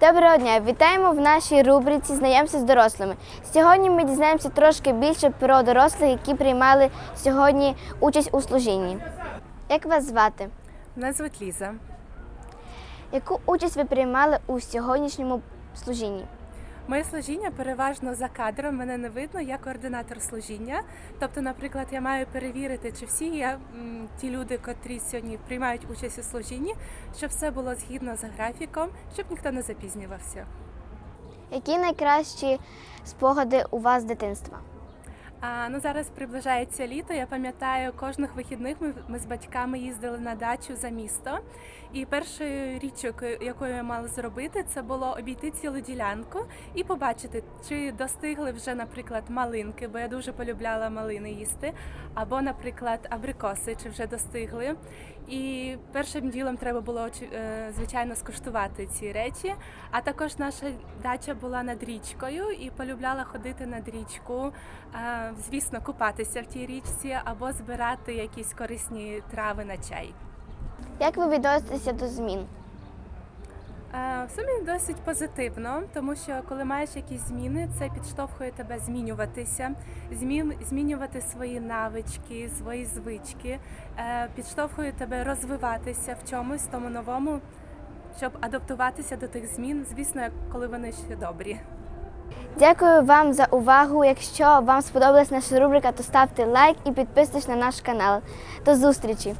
Доброго дня! Вітаємо в нашій рубриці Знайомся з дорослими. Сьогодні ми дізнаємося трошки більше про дорослих, які приймали сьогодні участь у служінні. Як вас звати? Мене звуть Ліза. Яку участь ви приймали у сьогоднішньому служінні? Моє служіння переважно за кадром. Мене не видно, я координатор служіння. Тобто, наприклад, я маю перевірити, чи всі є ті люди, котрі сьогодні приймають участь у служінні, щоб все було згідно з графіком, щоб ніхто не запізнювався. Які найкращі спогади у вас з дитинства? А ну зараз приближається літо. Я пам'ятаю, кожних вихідних ми, ми з батьками їздили на дачу за місто. І першою річчю, якою я мала зробити, це було обійти цілу ділянку і побачити, чи достигли вже, наприклад, малинки, бо я дуже полюбляла малини їсти, або, наприклад, абрикоси, чи вже достигли. І першим ділом треба було е, звичайно скуштувати ці речі. А також наша дача була над річкою і полюбляла ходити над річку, е, звісно, купатися в тій річці або збирати якісь корисні трави на чай. Як ви відноситеся до змін? Е, В сумі досить позитивно, тому що коли маєш якісь зміни, це підштовхує тебе змінюватися, змінювати свої навички, свої звички, е, підштовхує тебе розвиватися в чомусь тому новому, щоб адаптуватися до тих змін, звісно, коли вони ще добрі. Дякую вам за увагу. Якщо вам сподобалась наша рубрика, то ставте лайк і підписуйтесь на наш канал. До зустрічі!